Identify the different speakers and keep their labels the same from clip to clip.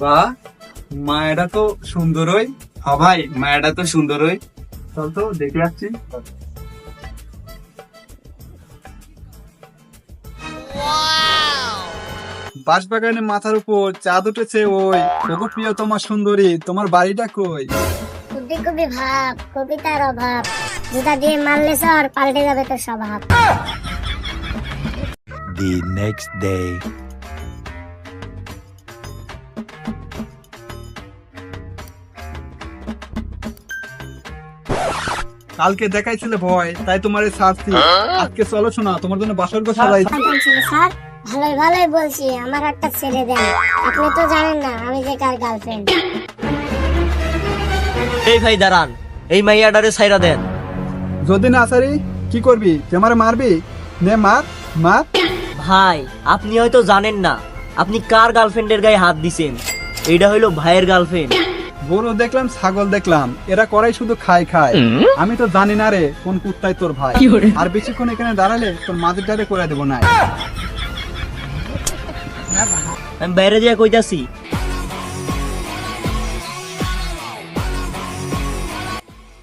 Speaker 1: বা মায়েরা তো সুন্দরই হ্যাঁ ভাই মায়েরা তো সুন্দরই চল তো দেখে আসছি। বাঁশবাগানে মাথার উপর চাঁদ উঠেছে ওই। ওগো প্রিয় তোমার সুন্দরী তোমার বাড়িটা কই?
Speaker 2: বুদ্ধি কবি ভাব কবিতার অভাব। জুতা দিয়ে মারলে সর পাল্টে যাবে তোর স্বভাব
Speaker 3: the next day.
Speaker 1: কালকে দেখাইছিল ভয় তাই তোমার ছাড়ছি আজকে চলো শোনা তোমার জন্য বাসর ঘর সাজাইছি
Speaker 2: স্যার। ভালোই ভালোই বলছি আমার একটা ছেড়ে দেন। আপনি তো জানেন না আমি যে কার গার্লফ্রেন্ড
Speaker 4: এই ভাই দাঁড়ান এই মাইয়াডারে সাইরা দেন।
Speaker 1: যদি না আসারি কি করবি? তুই আমারে মারবি? নে মার মার।
Speaker 4: ভাই আপনি হয়তো জানেন না আপনি কার গার্লফ্রেন্ডের গায়ে হাত দিছেন? এইটা হইল ভাইয়ের গার্লফ্রেন্ড
Speaker 1: গরু দেখলাম ছাগল দেখলাম। এরা করাই শুধু খায় খায়। আমি তো জানি না রে কোন কুত্তায় তোর ভাই। আর বেশিক্ষণ এখানে দাঁড়ালে তোর মাঝের ডালে করে দেবো না।
Speaker 4: আমি বাইরে দিয়ে কইতাছি।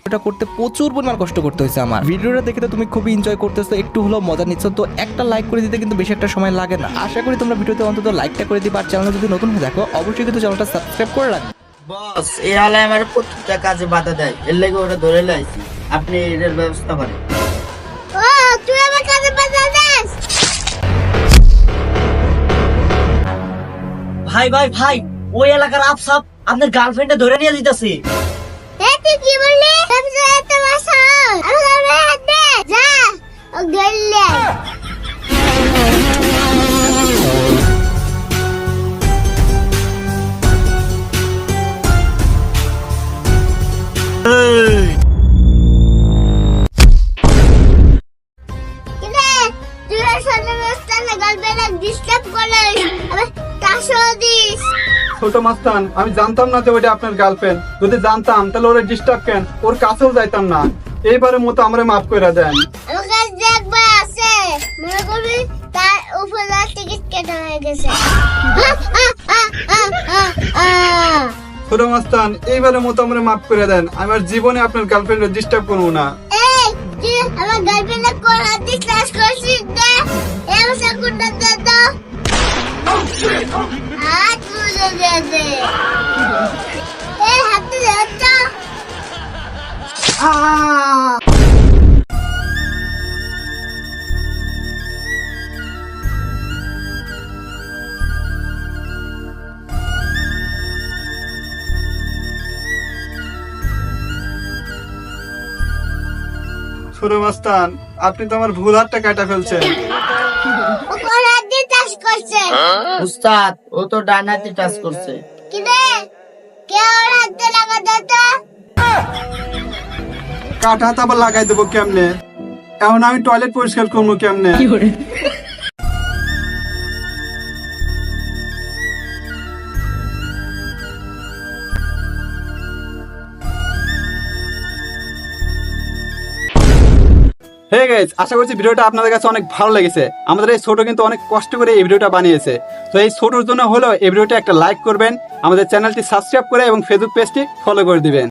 Speaker 5: ভিডিওটা করতে প্রচুর পরিমাণ কষ্ট করতে হয়েছে আমার। ভিডিওটা দেখে তো তুমি খুবই এনজয় করতেছো একটু হলেও মজা নিচ্ছ তো একটা লাইক করে দিতে কিন্তু বেশি একটা সময় লাগে না। আশা করি তোমরা ভিডিওতে অন্তত লাইকটা করে দিবা আর চ্যানেল যদি নতুন হয়ে দেখো অবশ্যই কিন্তু চ্যানেলটা সাবস্ক্রাইব করে রাখবে।
Speaker 6: বস এই হালে আমার প্রত্যেকটা কাজে বাধা দেয় এর লেগে ওটা ধরে লাইছি। আপনি এর ব্যবস্থা করেন।
Speaker 2: ও তুই আমার কাছে পাশা দেস?
Speaker 4: ভাই ভাই ভাই ওই এলাকার আফসাব আপনার গার্লফ্রেন্ডে ধরে নিয়ে দিতেছে
Speaker 2: ডিস্টার্ব টাসও দিস।
Speaker 1: ছোট মাস্তান আমি জানতাম না যে ওটা আপনার গার্লফ্রেন্ড যদি জানতাম তাহলে ওরা ডিস্টার্ব কেন? ওর কাছেও যাইতাম না। এইবারের মতো আমরা মাফ করে দেন।
Speaker 2: আমার কাছে যে আছে মনে করবি তার উপরে টিকিট কেটে হয়ে গেছে। আহ, আহ, আহ, আহ, আহ, আহ।
Speaker 1: ছোট মাস্তান এইবারের মতো আমরা মাফ করে দেন। আমার জীবনে আপনার গার্লফ্রেন্ড ডিস্টার্ব করব না।
Speaker 2: এই আমার গার্লফ্রেন্ডে কোন হাত ক্লাস করছিস এই আমার
Speaker 1: ছোট মাস্তান আপনি তো আমার ভুল হাতটা কাটা ফেলছেন।
Speaker 2: চাষ করছে।
Speaker 6: উস্তাদ ও তো ডান হাতে টাচ করছে।
Speaker 2: কি রে কে ওর হাতে লাগা দে তো?
Speaker 1: কাটা হাত আবার লাগাই দেবো কেমনে? এখন আমি টয়লেট পরিষ্কার করব কেমনে? আশা করছি ভিডিওটা আপনাদের কাছে অনেক ভালো লেগেছে। আমাদের এই ছোট কিন্তু অনেক কষ্ট করে এই ভিডিওটা বানিয়েছে। তো এই ছোটোর জন্য হলেও এই ভিডিওটা একটা লাইক করবেন, আমাদের চ্যানেলটি সাবস্ক্রাইব করে এবং ফেসবুক পেজটি ফলো করে দিবেন।